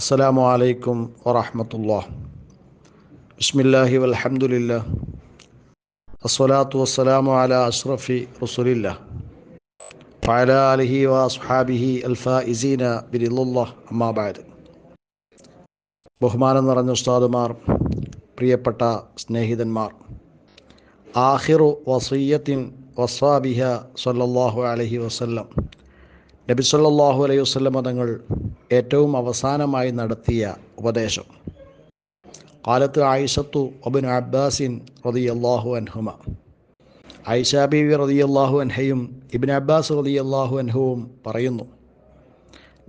السلام عليكم ورحمة الله بسم الله والحمد لله الصلاة والسلام على أشرف رسول الله وعلى آله وأصحابه الفائزين برضا الله أما بعد ബഹുമാനം നിറഞ്ഞ ഉസ്താദുമാർ പ്രിയപ്പെട്ട സ്നേഹിതന്മാർ ആഹിറു വസയ്യത്തിൻ വസാബിഹ സല്ലല്ലാഹു അലൈഹി വസല്ലം നബി സല്ലല്ലാഹു അലൈഹി വസ്ലമ തങ്ങൾ ഏറ്റവും അവസാനമായി നടത്തിയ ഉപദേശം. കാലത്ത് ആയിഷത്തു ഒബിൻ അബ്ബാസിൻ റളിയല്ലാഹു അൻഹുമ. ആയിഷ ബീവി റളിയല്ലാഹു അൻഹയും ഇബിൻ അബ്ബാസ് റളിയല്ലാഹു അൻഹുവും പറയുന്നു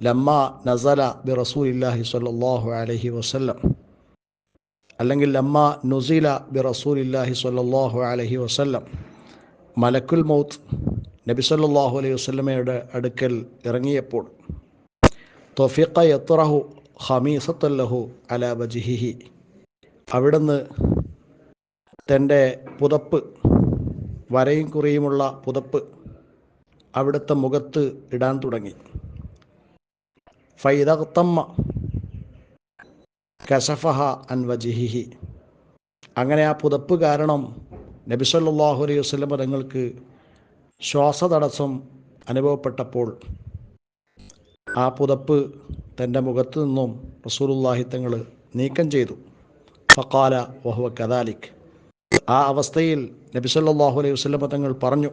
ലമ്മ നസല ബി റസൂലില്ലാഹി സ്വല്ലല്ലാഹു അലൈഹി വസല്ലം. അല്ലെങ്കിൽ ലമ്മ നുസില ബി റസൂലില്ലാഹി സ്വല്ലല്ലാഹു അലൈഹി വസല്ലം. മലക്കുൽ മൗത്ത് നബി സല്ലല്ലാഹു അലൈഹി വസ്ലമയുടെ അടുക്കൽ ഇറങ്ങിയപ്പോൾ തൊഫിഖ യത്രഹു ഹമീസത്തല്ലഹു അല വജിഹിഹി. അവിടുന്ന് തന്റെ പുതപ്പ് വരയും കുറിയുമുള്ള പുതപ്പ് അവിടുത്തെ മുഖത്ത് ഇടാൻ തുടങ്ങി. ഫൈദത്തമ്മ കശഫഹ അൻ വജിഹിഹി. അങ്ങനെ ആ പുതപ്പ് കാരണം നബി സല്ലല്ലാഹു അലൈഹി വസല്ലം തങ്ങൾക്ക് ശ്വാസതടസ്സം അനുഭവപ്പെട്ടപ്പോൾ ആ പുതപ്പ് തന്റെ മുഖത്തു നിന്നും റസൂലുള്ളാഹി തങ്ങൾ നീക്കം ചെയ്തു. ഫക്കാല വഹുവ കദാലിക്. ആ അവസ്ഥയിൽ നബി സല്ലല്ലാഹു അലൈഹി വസ്ലമ തങ്ങൾ പറഞ്ഞു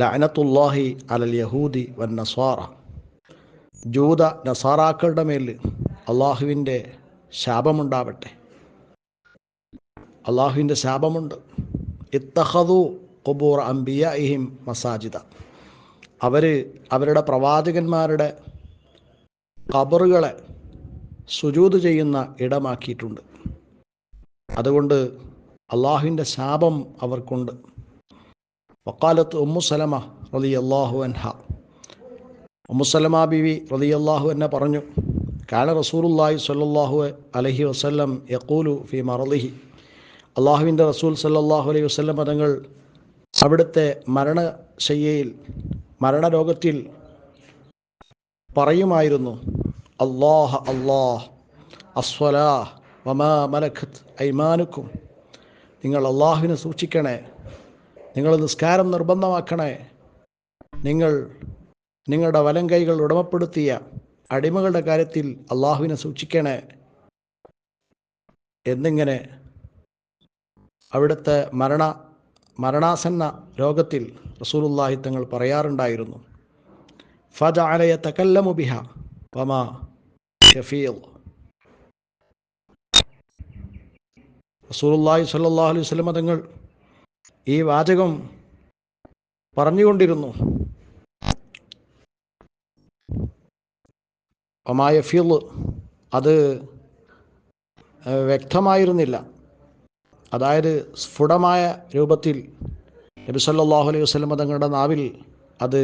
ലഅനത്തുല്ലാഹി അലൽ യഹൂദി വൻ നസാറ ജൂത നസാറാക്കളുടെ മേൽ അള്ളാഹുവിന്റെ ശാപമുണ്ടാവട്ടെ. അള്ളാഹുവിന്റെ ശാപമുണ്ട്. ഇത്തഹദു ഖുബൂർ അംബിയഹിം മസാജിദ. അവർ അവരുടെ പ്രവാചകന്മാരുടെ ഖബറുകളെ സുജൂത് ചെയ്യുന്ന ഇടമാക്കിയിട്ടുണ്ട്. അതുകൊണ്ട് അള്ളാഹുവിന്റെ ശാപം അവർക്കുണ്ട്. വക്കാലത്ത് ഉമ്മുസലമ റലി അള്ളാഹു അൻഹ. ഉമ്മുസലമ ബിവി റലി അള്ളാഹു എന്നെ പറഞ്ഞു കാല റസൂലുല്ലാഹി സ്വല്ലല്ലാഹു അലഹി വസ്ല്ലം യക്കൂലു ഫി മറലിഹി അള്ളാഹുവിന്റെ റസൂൽ സല്ലാഹു അലൈഹി വസ്ല്ലം പദങ്ങൾ അവിടുത്തെ മരണശയ്യയിൽ മരണരോഗത്തിൽ പറയുമായിരുന്നു അള്ളാഹ് അള്ളാഹ് അസ്വലാ വമാ മലഖത്ത് ഐമാനുക്കും. നിങ്ങൾ അള്ളാഹുവിനെ സൂക്ഷിക്കണേ നിങ്ങൾ നിസ്കാരം നിർബന്ധമാക്കണേ നിങ്ങൾ നിങ്ങളുടെ വലം കൈകൾ ഉടമപ്പെടുത്തിയ അടിമകളുടെ കാര്യത്തിൽ അള്ളാഹുവിനെ സൂക്ഷിക്കണേ എന്നിങ്ങനെ അവിടുത്തെ മരണ മരണാസന്ന രോഗത്തിൽ റസൂലുല്ലാഹി തങ്ങൾ പറയാറുണ്ടായിരുന്നു. ഫജ അലയ തകല്ലമു ബിഹ പമാ ഷഫീൽ റസൂലുല്ലാഹി സ്വല്ലല്ലാഹു അലൈഹി വസല്ലം തങ്ങൾ ഈ വാചകം പറഞ്ഞുകൊണ്ടിരുന്നു. ഒമായ ഫീൽ അത് വ്യക്തമായിരുന്നില്ല. അതായത് സ്ഫുടമായ രൂപത്തിൽ നബി സല്ലല്ലാഹു അലൈഹി വസ്ലമ തങ്ങളുടെ നാവിൽ അത്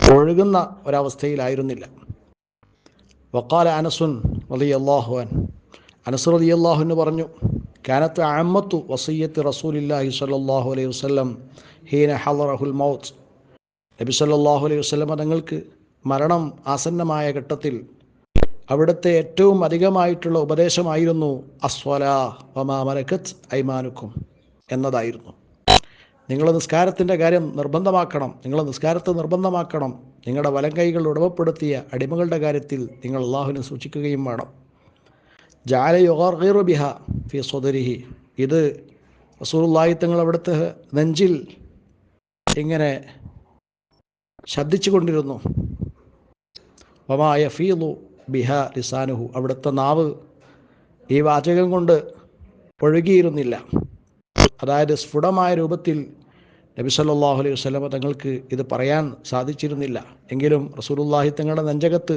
ഒഴുകുന്ന ഒരവസ്ഥയിലായിരുന്നില്ല. വക്കാല അനസുൻ റലി അള്ളാഹുഅൻ അനസ് റലി അള്ളാഹുവിന് പറഞ്ഞു കാനത്ത് അഹമ്മത്തു വസയ്യത്ത് റസൂലില്ലാഹി സല്ലല്ലാഹു അലൈഹി വസ്ലം ഹീന ഹലറഹുൽ മൗത്ത്. നബി സല്ലാഹു അലൈഹി വസ്ലമ തങ്ങൾക്ക് മരണം ആസന്നമായ ഘട്ടത്തിൽ അവിടുത്തെ ഏറ്റവും അധികമായിട്ടുള്ള ഉപദേശമായിരുന്നു അസ്വല വമാ മലക്കത്ത് ഐമാനുക്കും എന്നതായിരുന്നു. നിങ്ങൾ നിസ്കാരത്തിന്റെ കാര്യം നിർബന്ധമാക്കണം നിങ്ങൾ നിസ്കാരത്തെ നിർബന്ധമാക്കണം. നിങ്ങളുടെ വലം കൈകൾ ഉടമപ്പെടുത്തിയ അടിമകളുടെ കാര്യത്തിൽ നിങ്ങൾ അള്ളാഹുവിനെ സൂക്ഷിക്കുകയും വേണം. ജാല യുഗീറു ബിഹ ഫി സ്വദരിഹി. ഇത് റസൂലുള്ളാഹി തങ്ങൾ അവിടുത്തെ നെഞ്ചിൽ ഇങ്ങനെ ശബ്ദിച്ചു കൊണ്ടിരുന്നു വമായ ഫീലു ബിഹ ലിസാനുഹു. അവിടുത്തെ നാവ് ഈ വാചകം കൊണ്ട് ഒഴുകിയിരുന്നില്ല. അതായത് സ്ഫുടമായ രൂപത്തിൽ നബി സല്ലാഹു അലൈഹി വസ്ലമ തങ്ങൾക്ക് ഇത് പറയാൻ സാധിച്ചിരുന്നില്ല. എങ്കിലും റസൂലുല്ലാഹി തങ്ങളുടെ നെഞ്ചകത്ത്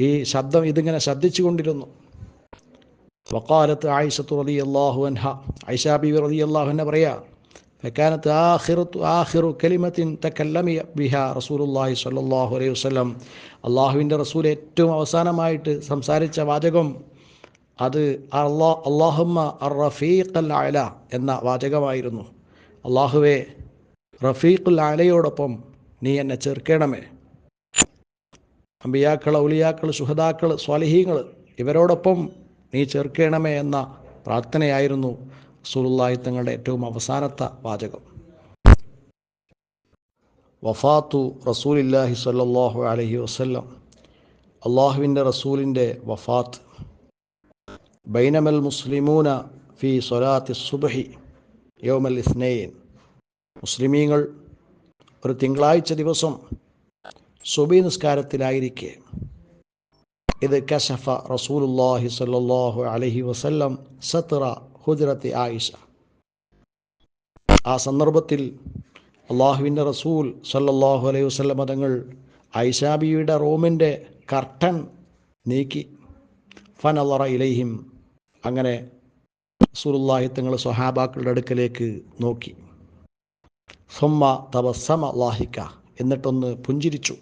ഈ ശബ്ദം ഇതിങ്ങനെ ശബ്ദിച്ചു കൊണ്ടിരുന്നു. വക്കാലത്ത് ആയിഷത്തു റലി അള്ളാഹു അൻഹ. ഐഷാബി റലി അള്ളാഹു എന്നെ പറയാ فكانت آخرة آخر كلمة تكلم بها رسول الله صلى الله عليه وسلم അള്ളാഹുവിൻ്റെ റസൂൽ ഏറ്റവും അവസാനമായിട്ട് സംസാരിച്ച വാചകം അത് അള്ളാ അള്ളാഹുമ്മ അർ റഫീഖ് അൽ അല എന്ന വാചകമായിരുന്നു അള്ളാഹുവെ റഫീഖുൽ അലയോടൊപ്പം നീ എന്നെ ചേർക്കണമേ അമ്പിയാക്കൾ ഔലിയാക്കൾ സുഹദാക്കൾ സ്വാലിഹീങ്ങൾ ഇവരോടൊപ്പം നീ ചേർക്കണമേ എന്ന പ്രാർത്ഥനയായിരുന്നു റസൂലുള്ളാഹി തങ്ങളുടെ ഏറ്റവും അവസാനത്തെ വാചകം. വഫാത്തു റസൂലില്ലാഹി സ്വല്ലല്ലാഹു അലൈഹി വസല്ലം. അള്ളാഹുവിന്റെ റസൂലിന്റെ വഫാത്ത്. ബൈനമൽ മുസ്ലിമൂന ഫി സൊലാത്തി സുബഹി യോമൽ ഇസ്നൈൻ. മുസ്ലിമീങ്ങൾ ഒരു തിങ്കളാഴ്ച ദിവസം സുബി നിസ്കാരത്തിലായിരിക്കെ. ഇത് കശഫ റസൂലുല്ലാഹി സ്വല്ലല്ലാഹു അലൈഹി വസല്ലം സത്ര ഹുജറത്തി ആയിഷ. ആ സന്ദർഭത്തിൽ അള്ളാഹുവിന്റെ റസൂൽ സല്ലല്ലാഹു അലൈഹി വസ്ലം മതങ്ങൾ ഐഷാബിയുടെ റൂമിന്റെ കർട്ടൻ നീക്കി. ഫനലറ ഇലൈഹിം. അങ്ങനെ റസൂലുള്ളാഹി തങ്ങൾ സ്വഹാബാക്കളുടെ അടുക്കലേക്ക് നോക്കി. സുമ്മ തബസ്സമ ലാഹിക്ക എന്നിട്ടൊന്ന് പുഞ്ചിരിച്ചു.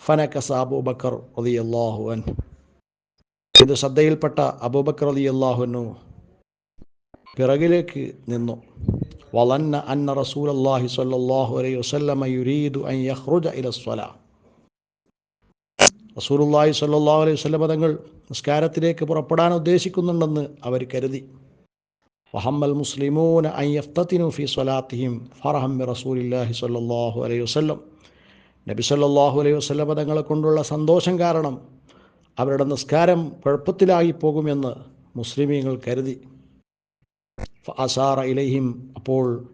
ഫനക്കസ അബൂബക്കർ റളിയല്ലാഹു അൻഹു. ഇത് ശ്രദ്ധയിൽപ്പെട്ട അബൂബക്കർ റളിയല്ലാഹു അള്ളാഹുനു പിറകിലേക്ക് നിന്നു. വളന്ന അന്ന റസൂൽ അള്ളാഹി സ്വല്ലല്ലാഹു അലൈഹി വസല്ലമ യുരീദു അൻ യഖ്റുജ ഇല സ്വലാ. റസൂലുള്ളാഹി സ്വല്ലല്ലാഹു അലൈഹി വസല്ലമ തങ്ങൾ നിസ്കാരത്തിലേക്ക് പുറപ്പെടാൻ ഉദ്ദേശിക്കുന്നുണ്ടെന്ന് അവർ കരുതി. വഹമ്മൽ മുസ്ലിമൂന അൻ യഫ്തതിനു ഫി സ്വലാത്തിഹിം ബി റസൂലില്ലാഹി സ്വല്ലല്ലാഹു അലൈഹി വസല്ലം. നബി സ്വല്ലല്ലാഹു അലൈഹി വസല്ലമ തങ്ങളെ കൊണ്ടുള്ള സന്തോഷം കാരണം അവരുടെ നിസ്കാരം കുഴപ്പത്തിലായി പോകുമെന്ന് മുസ്ലിമീങ്ങൾ കരുതി. അസാറ ഇലൈഹിം. അപ്പോൾ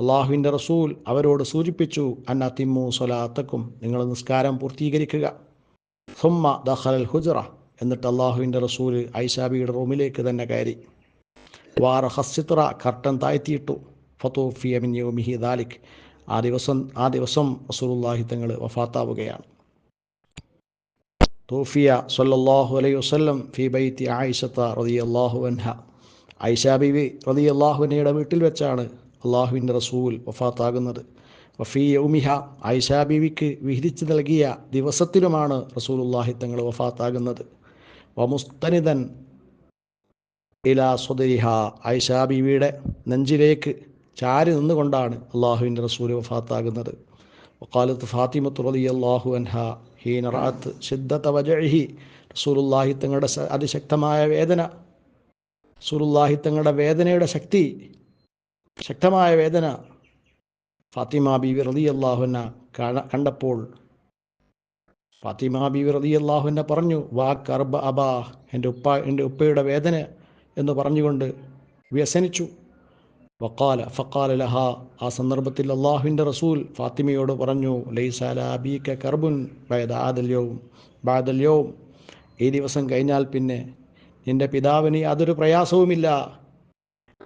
അള്ളാഹുവിന്റെ റസൂൽ അവരോട് സൂചിപ്പിച്ചു അന്ന തിമ്മു സൊലാത്തക്കും നിങ്ങൾ നിസ്കാരം പൂർത്തീകരിക്കുക. ഹുമ്മ ദഹൽ ഹുജറ. എന്നിട്ട് അള്ളാഹുവിന്റെ റസൂൽ ഐഷാബിയുടെ റൂമിലേക്ക് തന്നെ കയറി. വാറ ഹസിത്ര കർട്ടൻ താഴ്ത്തിയിട്ടു. ഫത്തോഫിയ മിൻ യൗമിഹി ദാലിക്. ആ ദിവസം ആ ദിവസം റസൂലുള്ളാഹി തങ്ങൾ വഫാത്താവുകയാണ്. തോഫിയ സല്ലല്ലാഹു അലൈഹി വസല്ലം ഫി ബൈത്തി ആയിഷത്ത റളിയല്ലാഹു അൻഹ. ഐഷ റതി അള്ളാഹുവിനയുടെ വീട്ടിൽ വെച്ചാണ് അള്ളാഹുവിന്റെ റസൂൽ വഫാത്താകുന്നത്. വഫീ യൗമിഹ ഐഷ ബീവിക്ക് വിഹിതിച്ച് നൽകിയ ദിവസത്തിലുമാണ് റസൂൽ അള്ളാഹി തങ്ങൾ വഫാത്താകുന്നത്. വമുസ്തനിതൻ ഇലാ സ്വദരിഹ ഐഷ ബീവിയുടെ നെഞ്ചിലേക്ക് ചാരി നിന്നുകൊണ്ടാണ് അള്ളാഹുവിന്റെ റസൂൽ വഫാത്താകുന്നത്. വക്കാലത്ത് ഫാത്തിമത്ത് റതി അള്ളാഹു അൻഹ ഹീനറാത്ത് റാത്ത് ശിദ്ധത്ത വജഹി റസൂലുള്ളാഹി തങ്ങളുടെ അതിശക്തമായ വേദന റസൂലുള്ളാഹി തങ്ങളുടെ വേദനയുടെ ശക്തി ശക്തമായ വേദന ഫാത്തിമ ബീവി റതി അള്ളാഹുന കണ്ടപ്പോൾ ഫാത്തിമ ബീവി റതി അള്ളാഹുന പറഞ്ഞു വാ കർബ അബാ എന്റെ ഉപ്പ എന്റെ ഉപ്പയുടെ വേദന എന്ന് പറഞ്ഞുകൊണ്ട് വ്യസനിച്ചു. വക്കാല ഫക്കാല ലഹ ആ സന്ദർഭത്തിൽ അള്ളാഹുവിന്റെ റസൂൽ ഫാത്തിമയോട് പറഞ്ഞു ലൈസാലും കർബുൻ ബാദല്യവും ഈ ദിവസം കഴിഞ്ഞാൽ പിന്നെ നിന്റെ പിതാവിന് യാതൊരു പ്രയാസവുമില്ല.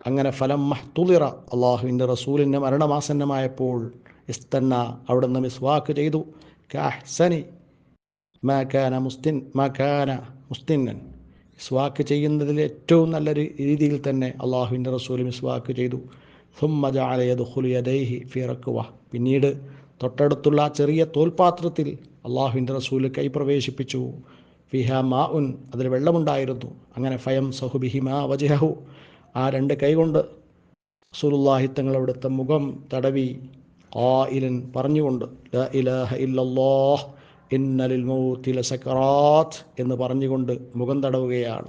അങ്ങനെ ഫലം മഹ്തുലിറ അള്ളാഹുവിന്റെ റസൂലിന്റെ മരണമാസന്നമായപ്പോൾ ഇസ്തന്ന അവിടുന്ന് മിസ്വാക്ക് ചെയ്തു. കാഹ്സനി മാക്കാന മുസ്തിൻ മാക്കാന മുസ്തിന്നൻ. മിസ്വാക്ക് ചെയ്യുന്നതിൽ ഏറ്റവും നല്ല രീതിയിൽ തന്നെ അള്ളാഹുവിന്റെ റസൂൽ മിസ്വാക്ക് ചെയ്തു. സുമ്മജാലയദുഹുലിയദൈഹി ഫിറക്കുവ പിന്നീട് തൊട്ടടുത്തുള്ള ചെറിയ തോൽപാത്രത്തിൽ അള്ളാഹുവിന്റെ റസൂൽ കൈ പ്രവേശിപ്പിച്ചു. ഫിഹ മാ ഉൻ അതിൽ വെള്ളമുണ്ടായിരുന്നു. അങ്ങനെ ഫയം സഹുബിഹിമാ വജഹു ആ രണ്ട് കൈകൊണ്ട് റസൂലുള്ളാഹി തങ്ങൾ അവിടുത്തെ മുഖം തടവി ആ ഇലൻ പറഞ്ഞുകൊണ്ട് ഇല്ലല്ലാഹ് എന്ന് പറഞ്ഞുകൊണ്ട് മുഖം തടവുകയാണ്.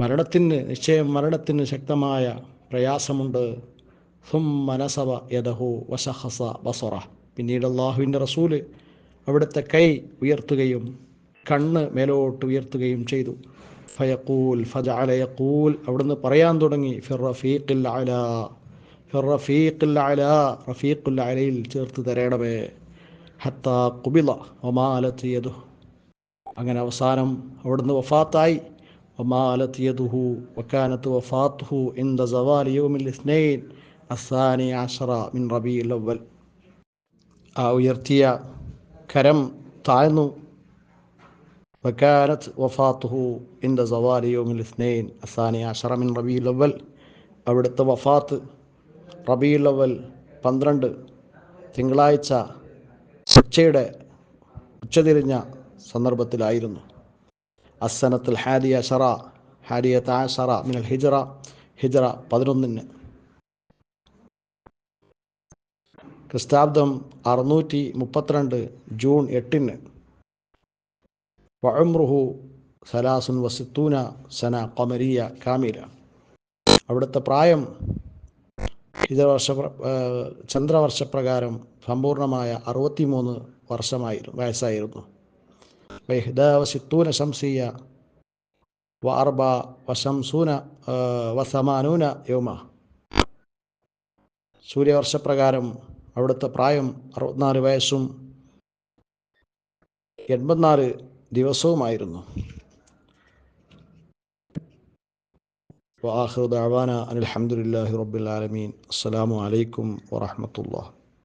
മരണത്തിന് നിശ്ചയം മരണത്തിന് ശക്തമായ പ്രയാസമുണ്ട്. യദഹു ബസറ. പിന്നീട് അള്ളാഹുവിന്റെ റസൂൽ അവിടുത്തെ കൈ ഉയർത്തുകയും കണ്ണ് മേലോട്ട് ഉയർത്തുകയും ചെയ്തു. ഫയക്കൂൽ ഫജഅല അലയക്കൂൽ അവിടുന്ന് പറയാൻ തുടങ്ങി ഫിറഫീഖിൽ അല ഫിറഫീഖിൽ അല റഫീഖുൽ അലയിൽ ചേർത്ത് തരേണമേ. ഹത്ത കുബില ഒമാലത്തിയതു അങ്ങനെ അവസാനം അവിടുന്ന് വഫാത്തായി. ഒമാലത്തിയതുഹു വക്കാനത്ത് വഫാത്തുഹു ഇൻ സവാൽ യൗമിൽ ഇസ്നൈൻ അസാനി ആഷറ മിൻ റബീൽ അവൽ ആ ഉയർത്തിയ കരം താഴ്ന്നു. وكانت وفاته عند زوال يوم الاثنين الثاني عشر من ربيع الأول അവിടുത്തെ വഫാത്ത് റബീൽ അവൽ പന്ത്രണ്ട് തിങ്കളാഴ്ച ഉച്ചയുടെ ഉച്ചതിരിഞ്ഞ സന്ദർഭത്തിലായിരുന്നു അസനത്തുൽ ഹാദിയ ഷറ ഹാദിയത്ത് ആഷറ മിനൽ ഹിജറ ഹിജറ പതിനൊന്നിന് ക്രിസ്താബ്ദം അറുന്നൂറ്റി മുപ്പത്തിരണ്ട് ജൂൺ എട്ടിന് വഅംറുഹു സലാസുൻ വസിത്തൂന സന കൊമരിയ കാമില. അവിടുത്തെ പ്രായം ഇതവർഷ ചന്ദ്രവർഷപ്രകാരം സമ്പൂർണമായ അറുപത്തിമൂന്ന് വർഷമായിരുന്നു വയസ്സായിരുന്നു. വൈഹ്ദ വസിത്തൂന ശംസിയ വ അർബ വശംസൂന വസമാനൂന യോമ. സൂര്യവർഷപ്രകാരം അവിടുത്തെ പ്രായം അറുപത്തിനാല് വയസ്സും എൺപത്തിനാല് ദിവസവുമായിരുന്നു. വാഹുദാവാന അലഹമുല്ലാഹി റബ്ബുലാലമീൻ അസ്സാം വലൈക്കും വാഹമത്തല്ലാ